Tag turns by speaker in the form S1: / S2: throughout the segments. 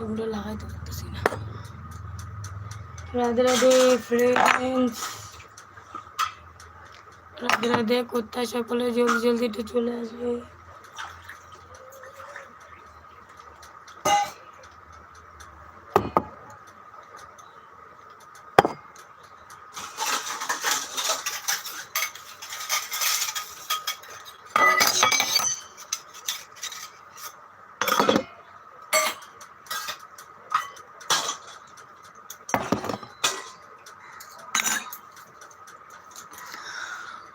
S1: বাটনগুলো লাগাইতে পারতেছি না। রাধে রাধে ফ্রেন্ডস রাধে রাধে, কোথায় সকলে? জলদি জলদি একটু চলে আসবে।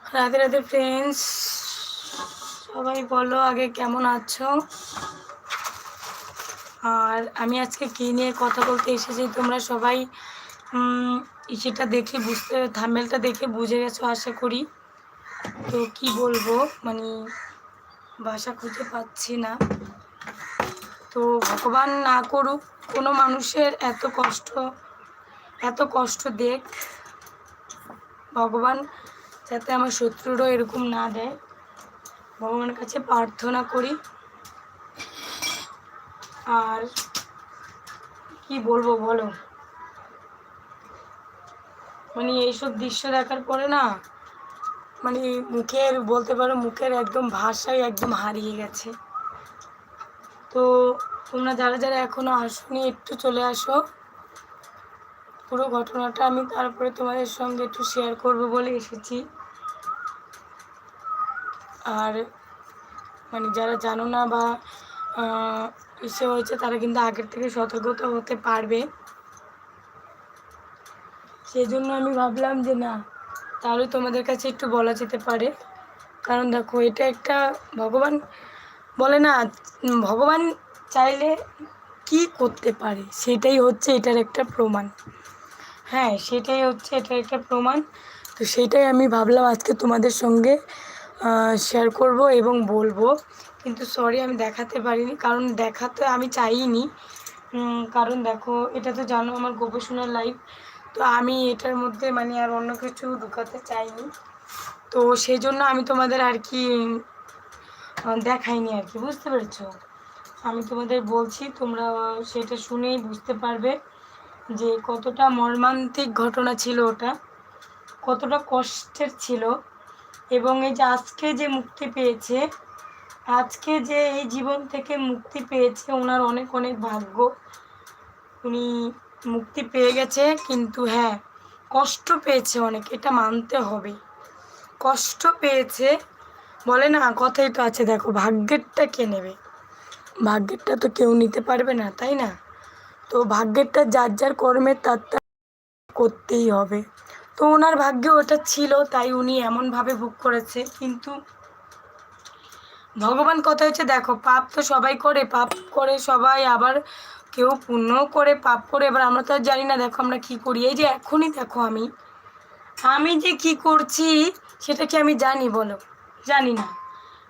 S1: রাধে রাধে ফ্রেন্ডস সবাই বলো আগে কেমন আছো? আর আমি আজকে কী নিয়ে কথা বলতে এসেছি? তোমরা সবাই উম, সেটা দেখে বুঝতে থামেলটা দেখে বুঝে গেছো আশা করি। তো কি বলব মানে ভাষা খুঁজে পাচ্ছি না। তো ভগবান না করুক কোনো মানুষের এত কষ্ট এত কষ্ট দেখ। ভগবান যাতে আমার শত্রুরও এরকম না দেয়। ভগবানের কাছে প্রার্থনা করি। আর কি বলব বলো? মানে এইসব দৃশ্য দেখার পরে না মানে মুখের, বলতে পারো মুখের একদম ভাষাই একদম হারিয়ে গেছে। তো তোমরা যারা যারা এখনও আসনি, একটু চলে আসো। পুরো ঘটনাটা আমি তারপরে তোমাদের সঙ্গে একটু শেয়ার করব বলে এসেছি। আর মানে যারা জানো না বা ইসে হয়েছে, তারা কিন্তু আগের থেকে সতর্কতা হতে পারবে। সেই জন্য আমি ভাবলাম যে না, তাহলে তোমাদের কাছে একটু বলা যেতে পারে। কারণ দেখো, এটা একটা ভগবান বলে না, ভগবান চাইলে কি করতে পারে? সেটাই হচ্ছে এটার একটা প্রমাণ। হ্যাঁ সেটাই হচ্ছে এটা একটা প্রমাণ। তো সেটাই আমি ভাবলাম আজকে তোমাদের সঙ্গে শেয়ার করব এবং বলব। কিন্তু সরি আমি দেখাতে পারিনি, কারণ দেখাতে আমি চাইনি। কারণ দেখো, এটা তো জানো আমার গবেষণার লাইফ তো আমি এটার মধ্যে মানে আর অন্য কিছু ঢুকাতে চাইনি। তো সেই জন্য আমি তোমাদের আর কি দেখাইনি আর কি, বুঝতে পেরেছ? আমি তোমাদের বলছি, তোমরা সেটা শুনেই বুঝতে পারবে। যে কতটা মর্মান্তিক ঘটনা ছিল ওটা, কতটা কষ্টের ছিল। এবং এই যে আজকে যে মুক্তি পেয়েছে, আজকে যে এই জীবন থেকে মুক্তি পেয়েছে ওনার অনেক অনেক ভাগ্য। উনি মুক্তি পেয়ে গেছে, কিন্তু হ্যাঁ কষ্ট পেয়েছে অনেক, এটা মানতে হবে। কষ্ট পেয়েছে, বলে না, কথাই তো আছে, দেখো, ভাগ্যেরটা কে নেবে? ভাগ্যেরটা তো কেউ নিতে পারবে না, তাই না? তো ভাগ্যেরটা যার যার কর্মের তার তার করতেই হবে। তো ওনার ভাগ্যে ওটা ছিল, তাই উনি এমনভাবে ভোগ করেছে। কিন্তু ভগবান কথা হচ্ছে, দেখো, পাপ তো সবাই করে, পাপ করে সবাই আবার কেউ পুণ্য করে, পাপ করে, এবার আমরা তো আর জানি না, দেখো আমরা কি করি। এই যে এখনই দেখো আমি আমি যে কি করছি, সেটা কি আমি জানি বলো? জানি না।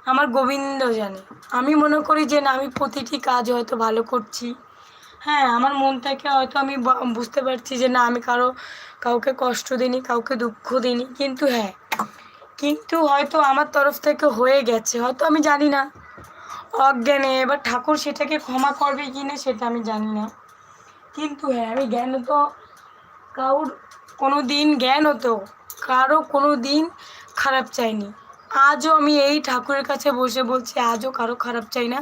S1: আমার গোবিন্দ জানে। আমি মনে করি যে না, আমি প্রতিটি কাজ হয়তো ভালো করছি। হ্যাঁ আমার মন থেকে হয়তো আমি বুঝতে পারছি যে না, আমি কারও, কাউকে কষ্ট দিইনি, কাউকে দুঃখ দিইনি, কিন্তু হ্যাঁ কিন্তু হয়তো আমার তরফ থেকে হয়ে গেছে, হয়তো আমি জানি না। অজ্ঞানে, এবার ঠাকুর সেটাকে ক্ষমা করবে কি না সেটা আমি জানি না। কিন্তু হ্যাঁ আমি জ্ঞান তো কারোর কোনো দিন জ্ঞান হতো, কারও কোনো দিন খারাপ চাইনি। আজও আমি এই ঠাকুরের কাছে বসে বলছি, আজও কারও খারাপ চাই না।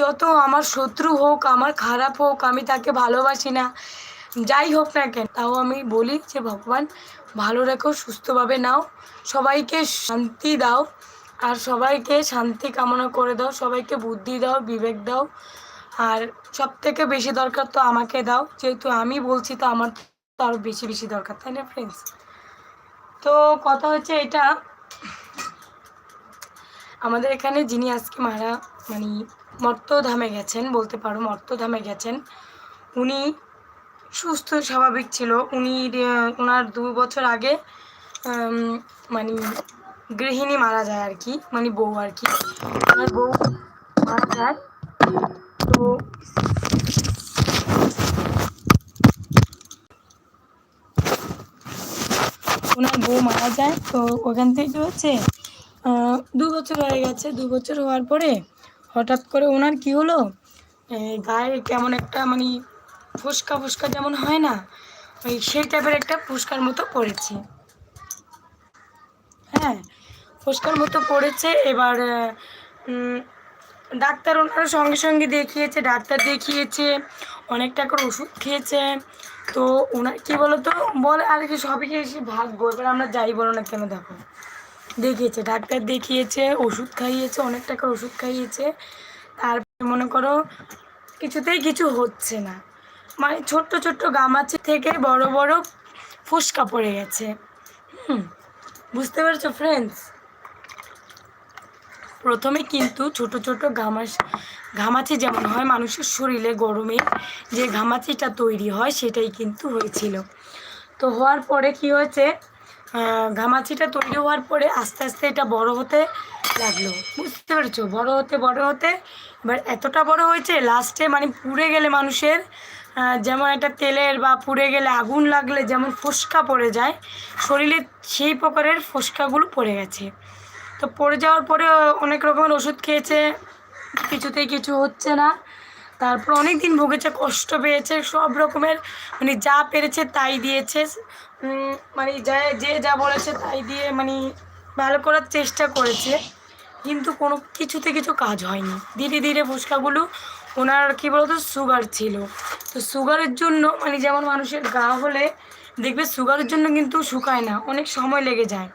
S1: যত আমার শত্রু হোক, আমার খারাপ হোক, আমি তাকে ভালোবাসি না, যাই হোক না কেন, তাও আমি বলি যে, ভগবান, ভালো রেখো, সুস্থভাবে নাও, সবাইকে শান্তি দাও, আর সবাইকে শান্তি কামনা করে দাও, সবাইকে বুদ্ধি দাও, বিবেক দাও, আর সব থেকে বেশি দরকার তো আমাকে দাও, যেহেতু আমি বলছি, তো আমার তো আরও বেশি বেশি দরকার, তাই না ফ্রেন্ডস তো কথা হচ্ছে এটা আমাদের এখানে যিনি আজকে মারা মানে মর্তধামে গেছেন, বলতে পারো মর্তধামে গেছেন, উনি সুস্থ, স্বাভাবিক ছিল। উনি ওনার দু বছর আগে মানে গৃহিণী মারা যায় আর কি মানে বউ আর কি। ওনার বউ মারা যায়। তো ওনার বউ মারা যায়। তো ওখান থেকে হচ্ছে দু বছর হয়ে গেছে, দু বছর হওয়ার পরে হঠাৎ করে ওনার কি হলো? গায়ে কেমন একটা মানে ফুসকা ফুসকা যেমন হয় না, ওই সেই টাইপের একটা ফুসকার মতো পড়েছে। হ্যাঁ ফুসকার মতো পড়েছে, এবার ডাক্তার ওনারা সঙ্গে সঙ্গে দেখিয়েছে, ডাক্তার দেখিয়েছে অনেক টাকার ওষুধ খেয়েছে। তো ওনার কী বলো তো বলে আর কি, সবই এসে ভাগ্য? এবার আমরা যাই বলো না কেন দেখো। দেখিয়েছে, ডাক্তার দেখিয়েছে, ওষুধ খাইয়েছে, অনেক টাকার ওষুধ খাইয়েছে। তারপরে মনে করো, কিছুতেই কিছু হচ্ছে না। মানে ছোট্ট ছোট্ট গামাচি থেকে বড় বড় ফুসকা পড়ে গেছে। হুম, বুঝতে পারছ ফ্রেন্ডস প্রথমে কিন্তু ছোট ছোট ঘামাস ঘামাচি যেমন হয়, মানুষের শরীরে গরমে যে ঘামাচিটা তৈরি হয়, সেটাই কিন্তু হয়েছিল। তো হওয়ার পরে কি হয়েছে? ঘামাচিটা তৈরি হওয়ার পরে আস্তে আস্তে এটা বড় হতে লাগল। বুঝতে পেরেছ? বড় হতে বড় হতে। এবার এতটা বড় হয়েছে লাস্টে মানে পুড়ে গেলে মানুষের যেমন একটা তেলের বা পুড়ে গেলে আগুন লাগলে যেমন ফোসকা পড়ে যায় শরীরে সেই প্রকারের ফোসকাগুলো পড়ে গেছে। তো পড়ে যাওয়ার পরে অনেক রকমের ওষুধ খেয়েছে, কিছুতেই কিছু হচ্ছে না। তারপর অনেক দিন ভুগেছে, কষ্ট পেয়েছে, সব রকমের মানে যা পেরেছে তাই দিয়েছে। মানে যা, যে যা বলেছে তাই দিয়ে মানে ভালো করার চেষ্টা করেছে। কিন্তু কোনো কিছুতে কিছু কাজ হয়নি। ধীরে ধীরে ফুচকাগুলো ওনার, কী বলতো সুগার ছিল। তো সুগারের জন্য মানে যেমন মানুষের গা হলে দেখবে সুগারের জন্য কিন্তু শুকায় না, অনেক সময় লেগে যায়।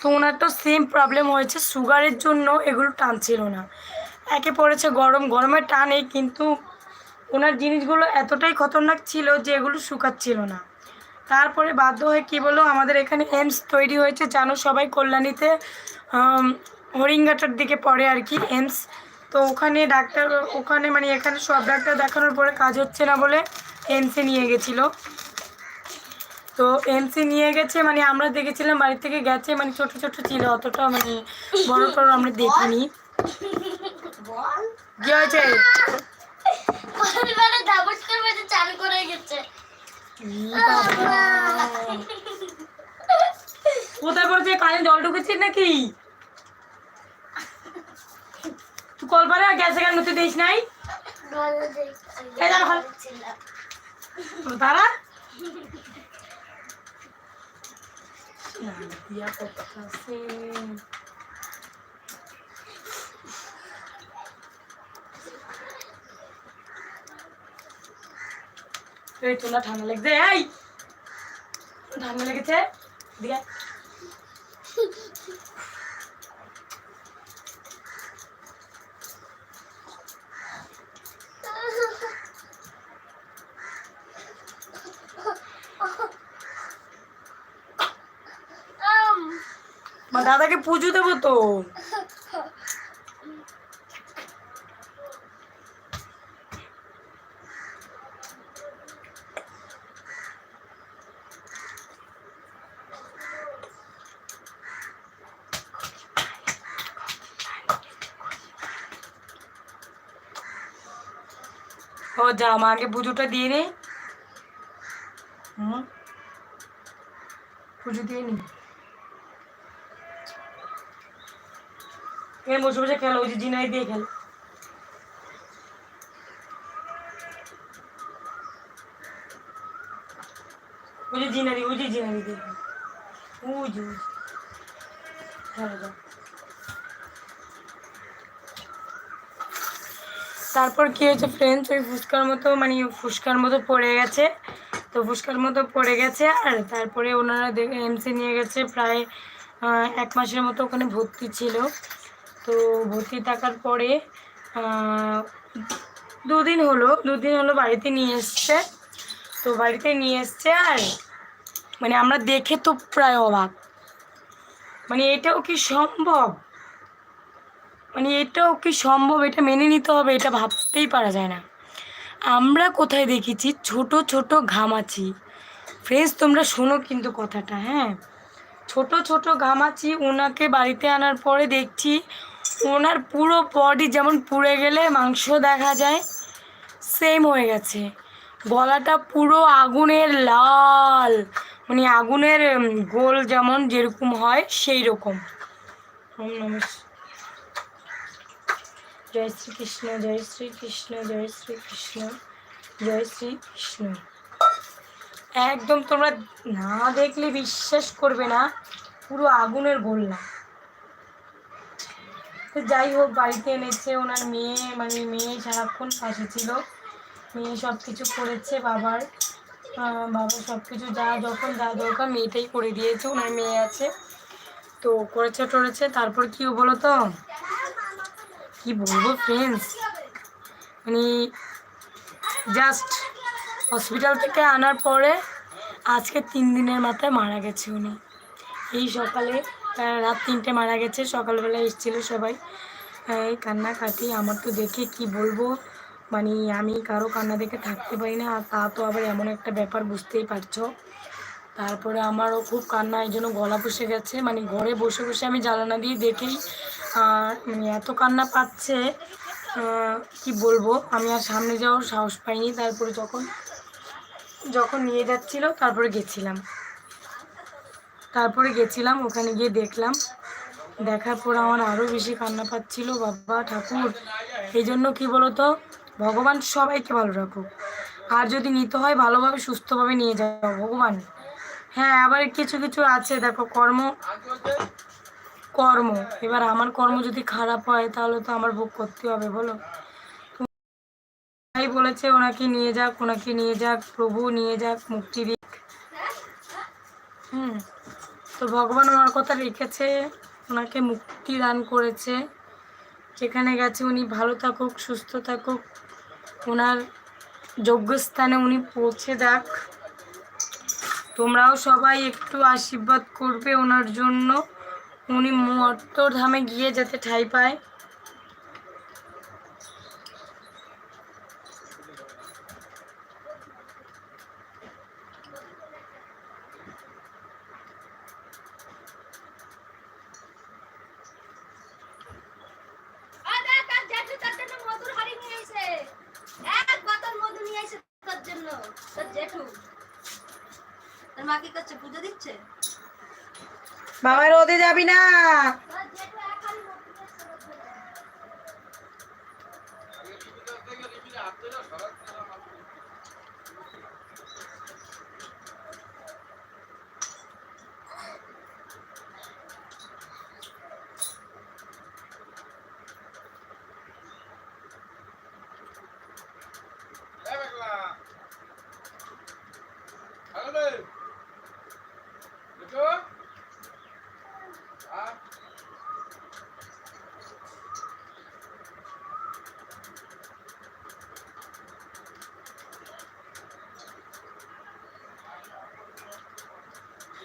S1: তো ওনার তো সেম প্রবলেম হয়েছে সুগারের জন্য এগুলো টানছিল না। একে পড়েছে গরম, গরমে টানে, কিন্তু ওনার জিনিসগুলো এতটাই খতরনাক ছিল যে এগুলো শুকাচ্ছিল না। তারপরে বাধ্য হয়ে কী বলো আমাদের এখানে এমস তৈরি হয়েছে জানো সবাই কল্যাণীতে। হরিঙ্গাটার দিকে পড়ে আর কি এমস তো ওখানে ডাক্তার ওখানে মানে এখানে সব ডাক্তার দেখানোর পরে কাজ হচ্ছে না বলে এমসে নিয়ে গেছিল। তো এমসি নিয়ে গেছে মানে আমরা দেখেছিলাম বাড়ি থেকে গেছে মানে ছোট ছোট ছিল অতটা মানে বড় টড় আমরা দেখিনি। কি হয়েছে?
S2: চান করে গেছে।
S1: কোথায় পড়ছে কানে জল ঢুকেছিস নাকি? তুই কল পারে গ্যাসে কেন তুই দিস নাই। তারা দিয়া করতেছে এই তোলা ঠান্ডা লেগেছে এই! ঠান্ডা লেগেছে দিয়ে দাদাকে পুজো দেবো তো। ও যা মা আগে পুজোটা দিয়ে নে। হুম। পুজো দিয়ে নি। এখানে বসে বসে খেলো, ওই যে জিনাই দিয়ে খেলো। ওই যে জিনারি ওই যে জিনারি দিয়ে ওই যে। খেলো যাও। তারপর কি হয়েছে ফ্রেন্ডস ওই ফুচকার মতো মানে ফুচকার মতো পড়ে গেছে। তো ফুচকার মতো পড়ে গেছে আর তারপরে ওনারা এমসি নিয়ে গেছে প্রায় এক মাসের মতো ওখানে ভর্তি ছিল। তো ভর্তি থাকার পরে দুদিন হলো দুদিন হলো বাড়িতে নিয়ে এসছে। তো বাড়িতে নিয়ে এসছে আর মানে আমরা দেখে তো প্রায় অবাক। মানে এটাও কি সম্ভব? মানে এটাও কি সম্ভব? এটা মেনে নিতে হবে, এটা ভাবতেই পারা যায় না। আমরা কোথায় দেখেছি? ছোট ছোট ঘামাচি। ফ্রেন্ডস তোমরা শোনো কিন্তু কথাটা হ্যাঁ? ছোট ছোট ঘামাচি ওনাকে বাড়িতে আনার পরে দেখছি ওনার পুরো বডি যেমন পুড়ে গেলে, মাংস দেখা যায় সেম হয়ে গেছে। গলাটা পুরো আগুনের লাল মানে আগুনের গোল যেমন যেরকম হয় সেই রকম ওম নমঃ জয় শ্রীকৃষ্ণ জয় শ্রীকৃষ্ণ জয় শ্রীকৃষ্ণ জয় শ্রীকৃষ্ণ। একদম তোমরা না দেখলে বিশ্বাস করবে না, পুরো আগুনের গোল্লা। তো যাই হোক, বাড়িতে এনেছে ওনার মেয়ে মানে মেয়ে সারাক্ষণ পাশে ছিল। মেয়ে সব কিছু করেছে, বাবার বাবা সব কিছু যা যখন যা দরকার মেয়েটাই করে দিয়েছে, ওনার মেয়ে আছে। তো করেছে, টরেছে, তারপর কি বলো তো? কি বলব ফ্রেন্ডস মানে জাস্ট হসপিটাল থেকে আনার পরে আজকে তিন দিনের মাথায় মারা গেছে উনি। এই সকালে রাত তিনটে মারা গেছে সকালবেলা এসেছিল সবাই। এই কান্নাকাটি, আমার তো দেখে কি বলব? মানে আমি কারও কান্না দেখে থাকতে পারি না, আর তা তো আবার এমন একটা ব্যাপার, বুঝতেই পারছ। তারপরে আমারও খুব কান্না, এই জন্য গলা বসে গেছে। মানে ঘরে বসে বসে আমি জ্বালানা দিয়ে দেখেই মানে এত কান্না পাচ্ছে কি বলব? আমি আর সামনে যাওয়ার সাহস পাইনি। তারপরে যখন যখন নিয়ে যাচ্ছিল, তারপরে গেছিলাম। তারপরে গেছিলাম, ওখানে গিয়ে দেখলাম। দেখার পর আমার আরও বেশি কান্না পাচ্ছিল, বাবা, ঠাকুর। এই জন্য কী বলতো? ভগবান সবাইকে ভালো রাখুক। আর যদি নিতে হয়, ভালোভাবে, সুস্থভাবে নিয়ে যাও, ভগবান। হ্যাঁ আবার কিছু কিছু আছে। দেখো, কর্ম কর্ম। এবার আমার কর্ম যদি খারাপ হয়, তাহলে তো আমার ভোগ করতে হবে, বলো। তাই বলেছে, ওনাকে নিয়ে যাক, ওনাকে নিয়ে যাক, প্রভু নিয়ে যাক, মুক্তি দিক। হুম। তো ভগবান ওনার কথা রেখেছে, ওনাকে মুক্তি দান করেছে। যেখানে গেছে উনি ভালো থাকুক, সুস্থ থাকুক। ওনার যোগ্যস্থানে উনি পৌঁছে দেখ তোমরাও সবাই একটু আশীর্বাদ করবে ওনার জন্য। উনি মর্তধামে গিয়ে যাতে ঠাই পায়
S2: আর দেখ, তার জেঠু তার জন্য মধুর হাড়ি নিয়ে আইছে। এক বোতল মধু নিয়ে তোর জন্য, তোর মা কি করছে? পুজো দিচ্ছে?
S1: বাবা রোদে যাবি না
S2: তোর জেঠু এক হাড়ি মধু নিয়ে আইছে তোর জন্য।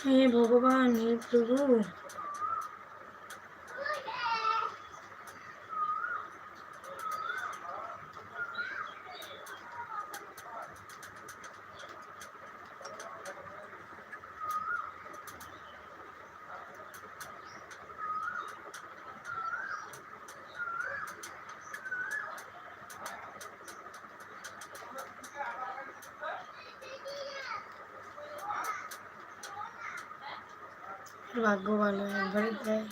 S1: হে ভগবান হে প্রভু। ভাগ্য ভালো একবারে দেয়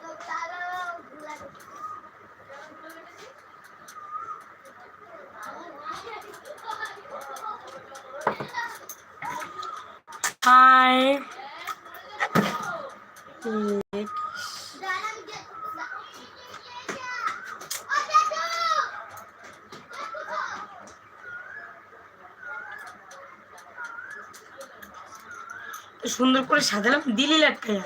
S2: তো তারও ঘুরা দিচ্ছে।
S1: হাই
S2: দাঁড়ান জেঠু, দা- ও জেঠু!
S1: সুন্দর করে সাজালাম দিলি
S2: ওই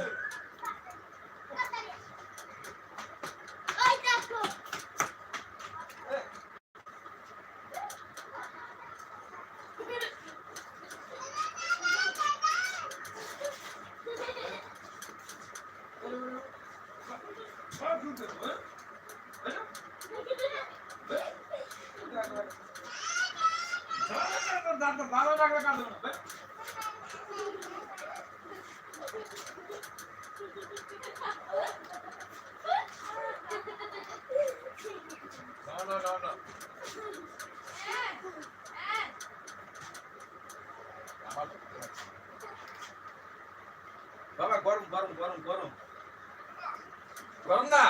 S3: গরম না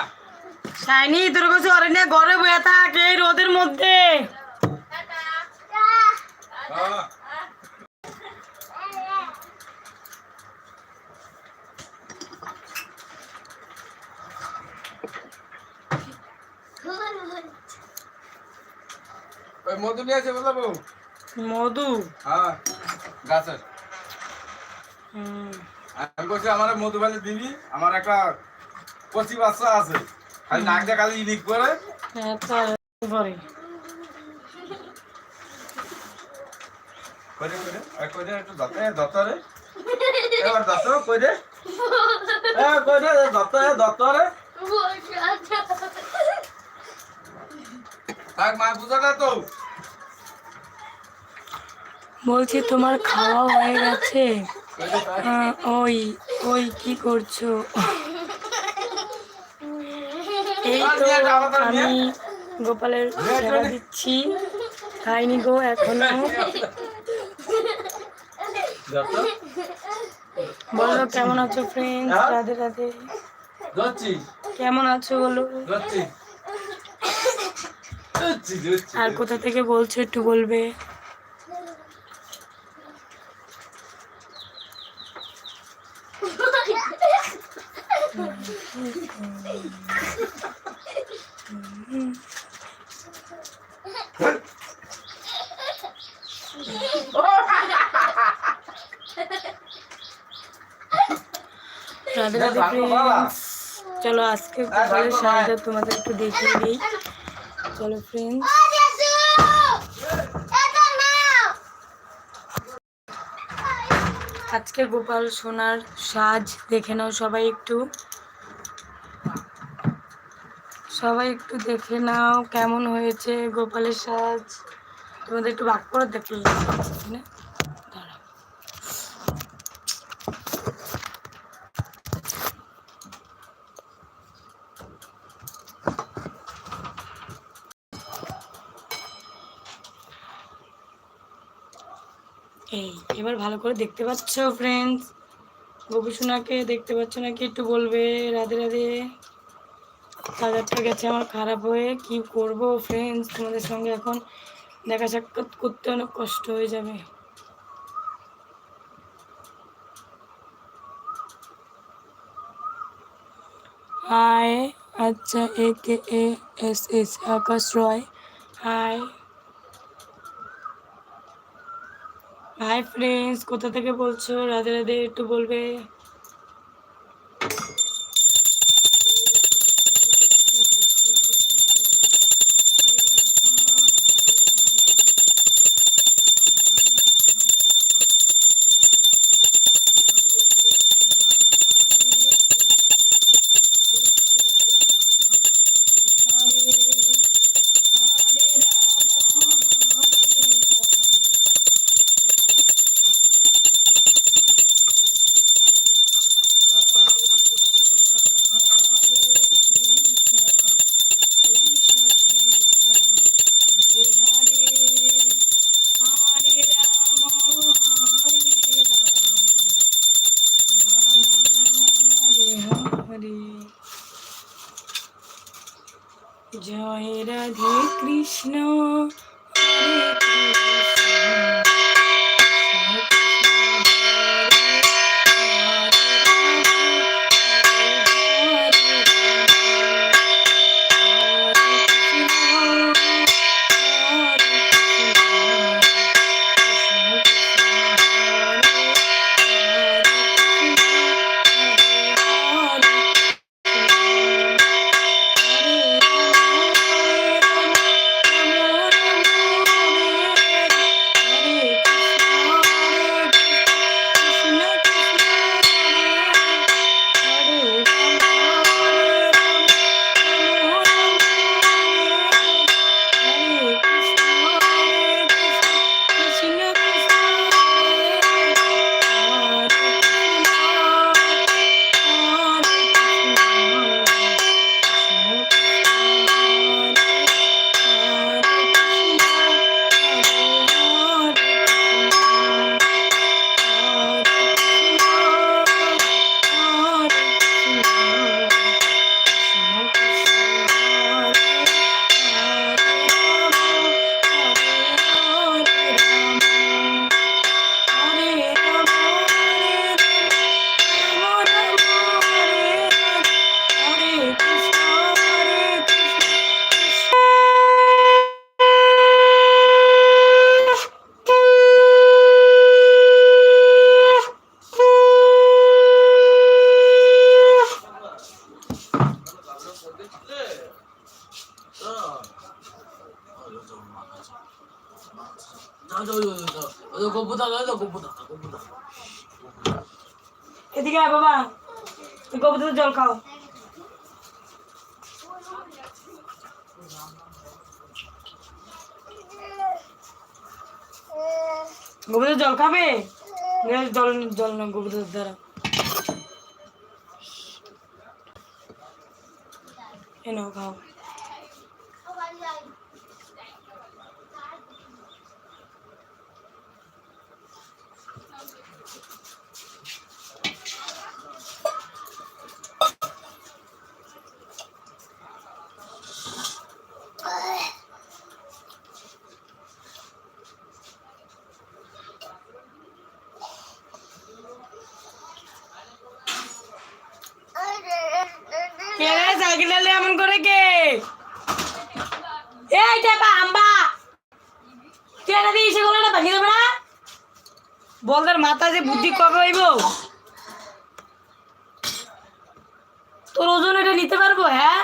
S1: শাইনি তোর কাছে অরণ্য ঘরে বয়ে থাক এই রোদের মধ্যে।
S3: মধু নিয়ে আছে বলব
S1: মধু?
S3: হ্যাঁ গাছের। আমি বলছি আমার মধু ফেলে দিবি আমার একটা কচি বাচ্চা আছে। খালি নাক দিয়ে খালি ইলিক করে
S1: হ্যাঁ, তার
S3: করে করে আর করে একটু এবার করে এ করে থাক মা তো।
S1: বলছি তোমার খাওয়া হয়ে গেছে? ওই ওই কি করছ? এই তো আমি গোপালের সেবা দিচ্ছি। খাইনি গো
S3: এখনও।
S1: বলো কেমন আছো ফ্রেন্ডস
S3: হ্যাঁ?
S1: রাধে রাধে। কেমন আছো বলো? আর কোথা থেকে বলছো একটু বলবে? চলো আজকে গোপালের শাড়িটা তোমাদের একটু দেখিয়ে দিই। চলো ফ্রেন্ডস আজকে গোপাল সোনার সাজ দেখে নাও সবাই একটু। সবাই একটু দেখে নাও কেমন হয়েছে গোপালের সাজ। তোমাদের একটু বাক করে দেখি ভালো করে দেখতে পাচ্ছ ফ্রেন্ডস গোপীসোনাকে দেখতে পাচ্ছ নাকি? একটু বলবে, রাধে রাধে। চার্জারটা গেছে আমার খারাপ হয়ে। কি করব ফ্রেন্ডস তোমাদের সঙ্গে এখন দেখা সাক্ষাৎ করতে অনেক কষ্ট হয়ে যাবে। হাই আচ্ছা A K S S Akash Roy. Hi hi friends কোথা থেকে বলছো? রাধে রাধে একটু বলবে? এদিকে আয় বাবা। কবুতর জল খাও। গোবুতর জল খাবে? জল জল না গোবুতর দ্বারা। এ নাও, খাও কে রে সাইকেল এমন করে কে? এই টেপা, আম্বা। তুই এটা দিয়ে না, ভাঙিয়ে দেবে না? মাথা যে বুদ্ধি কবে হইব? তোর ওজন এটা নিতে পারব হ্যাঁ?